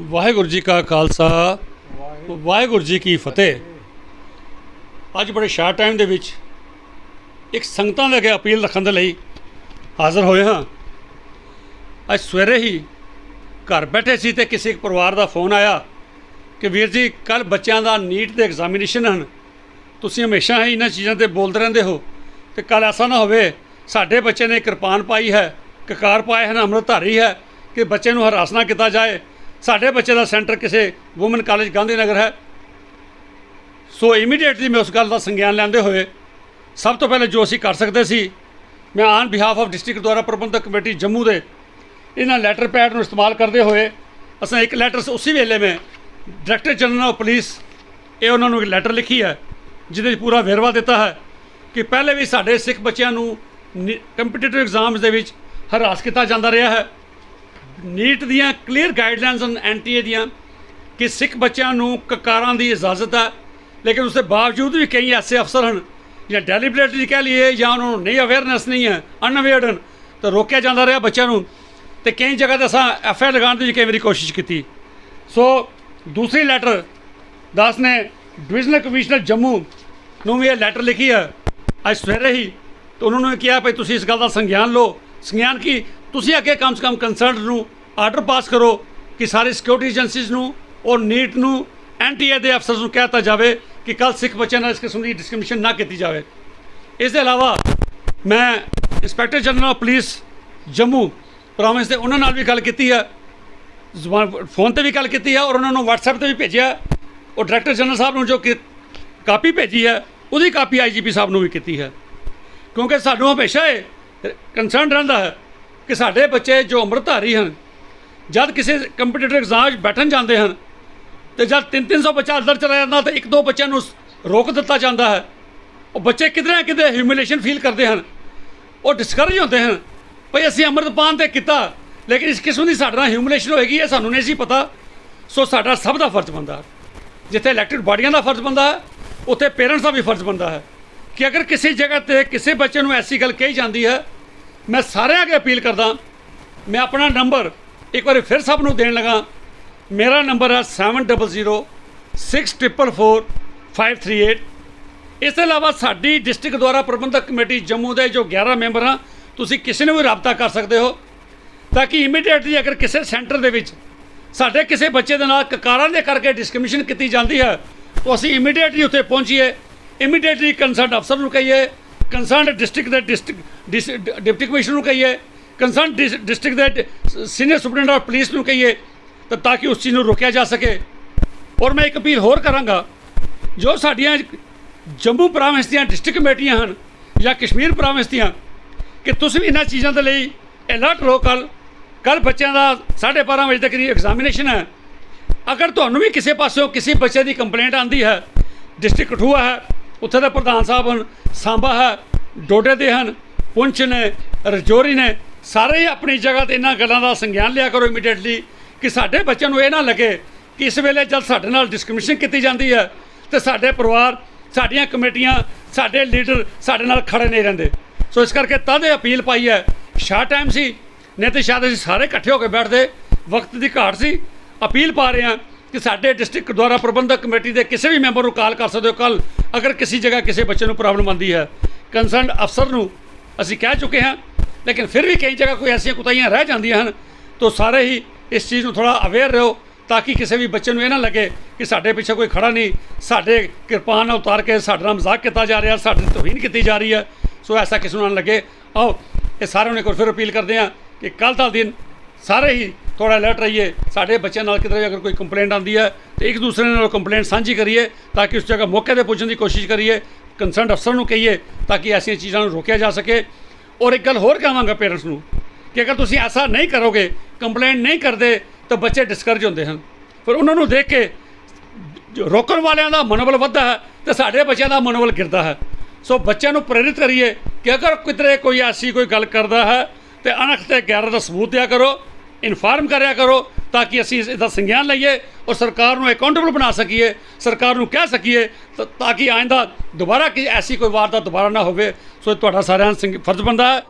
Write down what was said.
ਵਾਹਿਗੁਰੂ ਜੀ ਕਾ ਖਾਲਸਾ, ਵਾਹਿਗੁਰੂ ਜੀ ਕੀ ਫਤਿਹ। ਅੱਜ ਬੜੇ ਸ਼ਾਰਟ ਟਾਈਮ ਦੇ ਵਿੱਚ ਇੱਕ ਸੰਗਤਾਂ ਦੇ ਅੱਗੇ ਅਪੀਲ ਰੱਖਣ ਦੇ ਲਈ ਹਾਜ਼ਰ ਹੋਏ ਹਾਂ। ਅੱਜ ਸਵੇਰੇ ਹੀ ਘਰ ਬੈਠੇ ਸੀ ਤੇ ਕਿਸੇ ਇੱਕ ਪਰਿਵਾਰ ਦਾ ਫੋਨ ਆਇਆ ਕਿ ਵੀਰ ਜੀ ਕੱਲ ਬੱਚਿਆਂ ਦਾ ਨੀਟ ਦੇ ਐਗਜ਼ਾਮੀਨੇਸ਼ਨ ਹਨ। ਤੁਸੀਂ ਹਮੇਸ਼ਾ ਹੀ ਇਹਨਾਂ ਚੀਜ਼ਾਂ ਤੇ ਬੋਲਦੇ ਰਹਿੰਦੇ ਹੋ ਤੇ ਕੱਲ ਐਸਾ ਨਾ ਹੋਵੇ, ਸਾਡੇ ਬੱਚੇ ਨੇ ਕਿਰਪਾਨ ਪਾਈ ਹੈ, ਕਕਾਰ ਪਾਏ ਹਨ, ਅੰਮ੍ਰਿਤਧਾਰੀ ਹੈ ਕਿ ਬੱਚੇ ਨੂੰ ਹਰਾਸਨਾ ਕੀਤਾ ਜਾਏ। ਸਾਡੇ ਬੱਚੇ ਦਾ ਸੈਂਟਰ ਕਿਸੇ ਔਮਨ ਕਾਲਜ ਗਾਂਧੀ ਨਗਰ ਹੈ। ਸੋ ਇਮੀਡੀਏਟਲੀ ਮੈਂ ਉਸ ਗੱਲ ਦਾ ਸੰਗਿਆਨ ਲੈਂਦੇ ਹੋਏ ਸਭ ਤੋਂ ਪਹਿਲੇ ਜੋ ਅਸੀਂ ਕਰ ਸਕਦੇ ਸੀ, ਮੈਂ ਆਨ ਬਿਹਾਫ ਆਫ ਡਿਸਟ੍ਰਿਕਟ ਦੁਆਰਾ ਪ੍ਰਬੰਧਕ ਕਮੇਟੀ ਜੰਮੂ ਦੇ ਇਹਨਾਂ ਲੈਟਰ ਪੈਡ ਨੂੰ ਇਸਤੇਮਾਲ ਕਰਦੇ ਹੋਏ ਅਸਾਂ ਇੱਕ ਲੈਟਰ ਉਸੇ ਵੇਲੇ ਮੈਂ ਡਾਇਰੈਕਟਰ ਜਨਰਲ ਆਫ ਪੁਲਿਸ ਇਹ ਉਹਨਾਂ ਨੂੰ ਇੱਕ ਲੈਟਰ ਲਿਖੀ ਹੈ, ਜਿਹਦੇ ਵਿੱਚ ਪੂਰਾ ਵੇਰਵਾ ਦਿੱਤਾ ਹੈ ਕਿ ਪਹਿਲੇ ਵੀ ਸਾਡੇ ਸਿੱਖ ਬੱਚਿਆਂ ਨੂੰ ਕੰਪੀਟੀਟਿਵ ਐਗਜ਼ਾਮਸ ਦੇ ਵਿੱਚ ਹਰਾਸ ਕੀਤਾ ਜਾਂਦਾ ਰਿਹਾ ਹੈ। ਨੀਟ ਦੀਆਂ ਕਲੀਅਰ ਗਾਈਡਲਾਈਨਸ ਹਨ ਐਨਟੀਏ ਦੀਆਂ, ਕਿ ਸਿੱਖ ਬੱਚਿਆਂ ਨੂੰ ਕਕਾਰਾਂ ਦੀ ਇਜਾਜ਼ਤ ਹੈ ਲੇਕਿਨ ਉਸ ਦੇ ਬਾਵਜੂਦ ਵੀ ਕਈ ਐਸੇ ਅਫਸਰ ਹਨ, ਜਾਂ ਡੈਲੀਬਰੇਟਲੀ ਕਹਿ ਲਈਏ, ਜਾਂ ਉਹਨਾਂ ਨੂੰ ਨਹੀਂ ਅਵੇਅਰਨੈਸ ਨਹੀਂ ਹੈ ਅਨਅਵੇਅਰਡ ਹਨ, ਤਾਂ ਰੋਕਿਆ ਜਾਂਦਾ ਰਿਹਾ ਬੱਚਿਆਂ ਨੂੰ। ਤੇ ਕਈ ਜਗ੍ਹਾ ਤੇ ਅਸਾਂ ਐਫ ਆਈ ਲਗਾਉਣ ਦੀ ਕਈ ਵਾਰੀ ਕੋਸ਼ਿਸ਼ ਕੀਤੀ। ਸੋ ਦੂਸਰੀ ਲੈਟਰ ਦਾਸ ਨੇ ਡਿਵੀਜ਼ਨਲ ਕਮਿਸ਼ਨਰ ਜੰਮੂ ਨੂੰ ਵੀ ਇਹ ਲੈਟਰ ਲਿਖੀ ਹੈ। ਅੱਜ ਸਵੇਰੇ ਹੀ ਤਾਂ ਉਹਨਾਂ ਨੂੰ ਕਿਹਾ, ਭਈ ਤੁਸੀਂ ਇਸ ਗੱਲ ਦਾ ਸੰਗਿਆਨ ਲਓ। ਸੰਗਿਆਨ ਕੀ? ਤੁਸੀਂ ਅੱਗੇ ਕਮ ਸੇ ਕਮ ਕੰਸਰਨਡ ਨੂੰ ਆਰਡਰ ਪਾਸ ਕਰੋ ਕਿ ਸਾਰੇ ਸਿਕਿਉਰਿਟੀ ਏਜੰਸੀਜ਼ ਨੂੰ ਔਰ ਨੀਟ ਨੂੰ ਐਨਟੀਏ ਦੇ ਅਫਸਰਸ ਨੂੰ ਕਹਿਤਾ ਜਾਵੇ ਕਿ ਕੱਲ ਸਿੱਖ ਬੱਚਿਆਂ ਨਾਲ ਇਸ ਕਿਸਮ ਦੀ ਡਿਸਕ੍ਰਿਮੀਨੇਸ਼ਨ ਨਾ ਕੀਤੀ ਜਾਵੇ। ਇਸ ਦੇ ਇਲਾਵਾ ਮੈਂ inspector general of police Jammu province ਦੇ ਉਹਨਾਂ ਨਾਲ ਵੀ ਗੱਲ ਕੀਤੀ ਹੈ ਫੋਨ ਤੇ ਵੀ ਗੱਲ ਕੀਤੀ ਹੈ ਔਰ ਉਹਨਾਂ ਨੂੰ WhatsApp ਤੇ ਵੀ ਭੇਜਿਆ ਔਰ ਡਾਇਰੈਕਟਰ ਜਨਰਲ ਸਾਹਿਬ ਨੂੰ ਜੋ ਕਿ ਕਾਪੀ ਭੇਜੀ ਹੈ, ਉਹਦੀ ਕਾਪੀ ਆਈਜੀਪੀ ਸਾਹਿਬ ਨੂੰ ਵੀ ਕੀਤੀ ਹੈ। ਕਿਉਂਕਿ ਸਾਨੂੰ ਹਮੇਸ਼ਾ ਇਹ ਕੰਸਰਨ ਰਹਿੰਦਾ ਹੈ ਕਿ ਸਾਡੇ ਬੱਚੇ ਜੋ ਅੰਮ੍ਰਿਤਧਾਰੀ ਹਨ ਜਦ ਕਿਸੇ ਕੰਪੀਟੀਟਿਵ ਐਗਜ਼ਾਮ 'ਚ ਬੈਠਣ ਜਾਂਦੇ ਹਨ ਤੇ ਜਦ 3-300 ਬੱਚਾ ਅੰਦਰ ਚਲਾ ਜਾਂਦਾ ਤਾਂ ਇੱਕ ਦੋ ਬੱਚਿਆਂ ਨੂੰ ਰੋਕ ਦਿੱਤਾ ਜਾਂਦਾ ਹੈ, ਉਹ ਬੱਚੇ ਕਿਧਰੇ ਨਾ ਕਿਤੇ ਹਿਊਮਿਲੇਸ਼ਨ ਫੀਲ ਕਰਦੇ ਹਨ। ਉਹ ਡਿਸਕਰੇਜ ਹੁੰਦੇ ਹਨ, ਭਈ ਅਸੀਂ ਅੰਮ੍ਰਿਤਪਾਨ ਤੇ ਕੀਤਾ, ਲੇਕਿਨ ਇਸ ਕਿਸਮ ਦੀ ਸਾਡੇ ਨਾਲ ਹਿਊਮਿਲੇਸ਼ਨ ਹੋਏਗੀ, ਇਹ ਸਾਨੂੰ ਨਹੀਂ ਸੀ ਪਤਾ। ਸੋ ਸਾਡਾ ਸਭ ਦਾ ਫਰਜ਼ ਬਣਦਾ ਜਿੱਥੇ ਇਲੈਕਟਿਡ ਬਾਡੀਆਂ ਦਾ ਫਰਜ਼ ਬਣਦਾ ਹੈ, ਉੱਥੇ ਪੇਰੈਂਟਸ ਦਾ ਵੀ ਫਰਜ਼ ਬਣਦਾ ਹੈ। ਕਿ ਅਗਰ ਕਿਸੇ ਜਗ੍ਹਾ ਤੇ ਕਿਸੇ ਬੱਚੇ ਨੂੰ ਐਸੀ ਗੱਲ ਕਹੀ ਜਾਂਦੀ ਹੈ, ਮੈਂ ਸਾਰਿਆਂ ਅੱਗੇ ਅਪੀਲ ਕਰਦਾ, ਮੈਂ ਆਪਣਾ ਨੰਬਰ ਇੱਕ ਵਾਰੀ ਫਿਰ ਸਭ ਨੂੰ ਦੇਣ ਲਗਾ। ਮੇਰਾ ਨੰਬਰ ਹੈ 7006444538 ਇਸ ਤੋਂ ਇਲਾਵਾ ਸਾਡੀ ਡਿਸਟ੍ਰਿਕਟ ਦੁਆਰਾ ਪ੍ਰਬੰਧਕ ਕਮੇਟੀ ਜੰਮੂ ਦੇ ਜੋ 11 ਮੈਂਬਰ ਹਨ ਤੁਸੀਂ ਕਿਸੇ ਨੂੰ ਵੀ ਰਾਬਤਾ ਕਰ ਸਕਦੇ ਹੋ। ਤਾਂ ਕਿ ਇਮੀਡੀਏਟਲੀ ਅਗਰ ਕਿਸੇ ਸੈਂਟਰ ਦੇ ਵਿੱਚ ਸਾਡੇ ਕਿਸੇ ਬੱਚੇ ਦੇ ਨਾਲ ਕਕਾਰਾਂ ਦੇ ਕਰਕੇ ਡਿਸਕ੍ਰਿਮੀਨੇਸ਼ਨ ਕੀਤੀ ਜਾਂਦੀ ਹੈ, ਤਾਂ ਅਸੀਂ ਇਮੀਡੀਏਟਲੀ ਉੱਥੇ ਪਹੁੰਚੀਏ। ਇਮੀਡੀਏਟਲੀ ਕੰਸਰਨਡ ਅਫਸਰ ਨੂੰ ਕਹੀਏ ਕੰਸਰਨਡ ਡਿਸਟ੍ਰਿਕਟ ਦੇ ਡਿਸਟ੍ਰਿਕਟ ਡਿਪਟੀ ਕਮਿਸ਼ਨਰ ਨੂੰ ਕਹੀਏ। ਕੰਸਰਨਡ ਡਿਸਟ੍ਰਿਕਟ ਦੇ ਸੀਨੀਅਰ ਸੁਪਰਡੈਂਟ ਆਫ ਪੁਲਿਸ ਨੂੰ ਕਹੀਏ ਤਾਂ ਤਾਂ ਕਿ ਉਸ ਚੀਜ਼ ਨੂੰ ਰੋਕਿਆ ਜਾ ਸਕੇ। ਔਰ ਮੈਂ ਇੱਕ ਅਪੀਲ ਹੋਰ ਕਰਾਂਗਾ, ਜੋ ਸਾਡੀਆਂ ਜੰਮੂ ਪ੍ਰਾਵਿੰਸ ਦੀਆਂ ਡਿਸਟ੍ਰਿਕਟ ਕਮੇਟੀਆਂ ਹਨ ਜਾਂ ਕਸ਼ਮੀਰ ਪ੍ਰਾਵਿੰਸ ਦੀਆਂ, ਕਿ ਤੁਸੀਂ ਵੀ ਇਹਨਾਂ ਚੀਜ਼ਾਂ ਦੇ ਲਈ ਅਲਰਟ ਰਹੋ ਕੱਲ ਕੱਲ ਬੱਚਿਆਂ ਦਾ 12:30 ਵਜੇ ਤੱਕ ਦੀ ਐਗਜ਼ਾਮੀਨੇਸ਼ਨ ਹੈ। ਅਗਰ ਤੁਹਾਨੂੰ ਵੀ ਕਿਸੇ ਪਾਸਿਓਂ ਕਿਸੇ ਬੱਚੇ ਦੀ ਕੰਪਲੇਂਟ ਆਂਦੀ ਹੈ ਡਿਸਟ੍ਰਿਕਟ ਕਠੂਆ ਹੈ, ਉੱਥੇ ਦੇ ਪ੍ਰਧਾਨ ਸਾਹਿਬ ਹਨ, ਸਾਂਬਾ ਹੈ, ਡੋਡੇ ਦੇ ਹਨ, ਪੁੰਛ ਨੇ, ਰਜੌਰੀ ਨੇ ਸਾਰੇ ਆਪਣੀ ਜਗ੍ਹਾ ਤੇ ਇਹਨਾਂ ਗੱਲਾਂ ਦਾ ਸੰਗਿਆਨ ਲਿਆ ਕਰੋ ਇਮੀਡੀਏਟਲੀ ਕਿ ਸਾਡੇ ਬੱਚਿਆਂ ਨੂੰ ਇਹ ਨਾ ਲੱਗੇ ਕਿ ਇਸ ਵੇਲੇ ਜਦ ਸਾਡੇ ਨਾਲ ਡਿਸਕ੍ਰਿਮੀਨੇਸ਼ਨ ਕੀਤੀ ਜਾਂਦੀ ਹੈ, ਤੇ ਸਾਡੇ ਪਰਿਵਾਰ, ਸਾਡੀਆਂ ਕਮੇਟੀਆਂ, ਸਾਡੇ ਲੀਡਰ ਸਾਡੇ ਨਾਲ ਖੜੇ ਨਹੀਂ ਰਹਿੰਦੇ। ਸੋ ਇਸ ਕਰਕੇ ਤਦ ਇਹ ਅਪੀਲ ਪਾਈ ਹੈ ਸ਼ਾਰਟ ਟਾਈਮ ਸੀ, ਨਹੀਂ ਤੇ ਸ਼ਾਇਦ ਅਸੀਂ ਸਾਰੇ ਇਕੱਠੇ ਹੋ ਕੇ ਬੈਠਦੇ, ਵਕਤ ਦੀ ਘਾਟ ਸੀ। ਅਪੀਲ ਪਾ ਰਹੇ ਹਾਂ ਕਿ ਸਾਡੇ ਡਿਸਟ੍ਰਿਕਟ ਦੁਆਰਾ ਪ੍ਰਬੰਧਕ ਕਮੇਟੀ ਦੇ ਕਿਸੇ ਵੀ ਮੈਂਬਰ ਨੂੰ ਕਾਲ ਕਰ ਸਕਦੇ ਹੋ ਕੱਲ ਅਗਰ ਕਿਸੇ ਜਗ੍ਹਾ ਕਿਸੇ ਬੱਚੇ ਨੂੰ ਪ੍ਰੋਬਲਮ ਆਉਂਦੀ ਹੈ। ਕੰਸਰਨਡ ਅਫਸਰ ਨੂੰ ਅਸੀਂ ਕਹਿ ਚੁੱਕੇ ਹਾਂ ਲੇਕਿਨ ਫਿਰ ਵੀ ਕਈ ਜਗ੍ਹਾ ਕੋਈ ਐਸੀਆਂ ਕੁਤਾਈਆਂ ਰਹਿ ਜਾਂਦੀਆਂ ਹਨ। ਤਾਂ ਸਾਰੇ ਹੀ ਇਸ ਚੀਜ਼ ਨੂੰ ਥੋੜਾ ਅਵੇਅਰ ਰਹੋ ਤਾਂ ਕਿ ਕਿਸੇ ਵੀ ਬੱਚੇ ਨੂੰ ਇਹ ਨਾ ਲੱਗੇ ਕਿ ਸਾਡੇ ਪਿੱਛੇ ਕੋਈ ਖੜਾ ਨਹੀਂ। ਸਾਡੇ ਕਿਰਪਾਨ ਨਾਲ ਉਤਾਰ ਕੇ ਸਾਡੇ ਨਾਲ ਮਜ਼ਾਕ ਕੀਤਾ ਜਾ ਰਿਹਾ, ਸਾਡੇ ਤੋਹੀਨ ਕੀਤੀ ਜਾ ਰਹੀ ਹੈ। ਸੋ ਐਸਾ ਕਿਸੇ ਨੂੰ ਨਾ ਲੱਗੇ। ਆਓ, ਇਹ ਸਾਰਿਆਂ ਨੂੰ ਇੱਕ ਵਾਰ ਫਿਰ ਅਪੀਲ ਕਰਦੇ ਹਾਂ ਕਿ ਕੱਲ ਦਾ ਦਿਨ ਸਾਰੇ ਹੀ ਥੋੜਾ ਅਲਰਟ ਰਹੀਏ। ਸਾਡੇ ਬੱਚਿਆਂ ਨਾਲ ਕਿਤੇ ਅਗਰ ਕੋਈ ਕੰਪਲੇਂਟ ਆਉਂਦੀ ਹੈ ਤੇ ਇੱਕ ਦੂਸਰੇ ਨਾਲ ਕੰਪਲੇਂਟ ਸਾਂਝੀ ਕਰੀਏ ਤਾਂ ਕਿ ਉਸ ਜਗ੍ਹਾ ਮੌਕੇ ਤੇ ਪੁੱਜਣ ਦੀ ਕੋਸ਼ਿਸ਼ ਕਰੀਏ। ਕੰਸਰਨਡ ਅਫਸਰ ਨੂੰ ਕਹੀਏ ਤਾਂ ਕਿ ਐਸੀਆਂ ਚੀਜ਼ਾਂ ਨੂੰ ਰੋਕਿਆ ਜਾ ਸਕੇ। ਔਰ ਇੱਕ ਗੱਲ ਹੋਰ ਕਹਾਂਗਾ ਪੇਰੈਂਟਸ ਨੂੰ ਕਿ ਅਗਰ ਤੁਸੀਂ ਐਸਾ ਨਹੀਂ ਕਰੋਗੇ, ਕੰਪਲੇਂਟ ਨਹੀਂ ਕਰਦੇ, ਤਾਂ ਬੱਚੇ ਡਿਸਕਰਜ ਹੁੰਦੇ ਹਨ। ਫਿਰ ਉਹਨਾਂ ਨੂੰ ਦੇਖ ਕੇ ਰੋਕਣ ਵਾਲਿਆਂ ਦਾ ਮਨੋਬਲ ਵੱਧਦਾ ਹੈ ਤੇ ਸਾਡੇ ਬੱਚਿਆਂ ਦਾ ਮਨੋਬਲ ਗਿਰਦਾ ਹੈ। ਸੋ ਬੱਚਿਆਂ ਨੂੰ ਪ੍ਰੇਰਿਤ ਕਰੀਏ ਕਿ ਅਗਰ ਕਿਤੇ ਕੋਈ ਐਸੀ ਕੋਈ ਗੱਲ ਕਰਦਾ ਹੈ, ਤੇ ਅਣਖ ਤੇ ਗੈਰ ਦਾ ਸਬੂਤ ਦਿਆ ਕਰੋ, ਇਨਫਾਰਮ ਕਰਿਆ ਕਰੋ, ਤਾਂ ਕਿ ਅਸੀਂ ਇਸ ਦਾ ਸੰਗਿਆਨ ਲਈਏ ਔਰ ਸਰਕਾਰ ਨੂੰ ਅਕਾਊਂਟੇਬਲ ਬਣਾ ਸਕੀਏ, ਸਰਕਾਰ ਨੂੰ ਕਹਿ ਸਕੀਏ ਤਾਂ- ਤਾਂ ਕਿ ਆਇੰਦਾ ਦੁਬਾਰਾ ਕਿ ਐਸੀ ਕੋਈ ਵਾਰਦਾਤ ਦੁਬਾਰਾ ਨਾ ਹੋਵੇ, ਸੋ ਤੁਹਾਡਾ ਸਾਰਿਆਂ ਦਾ ਸੰਗ- ਫਰਜ਼ ਬਣਦਾ ਹੈ।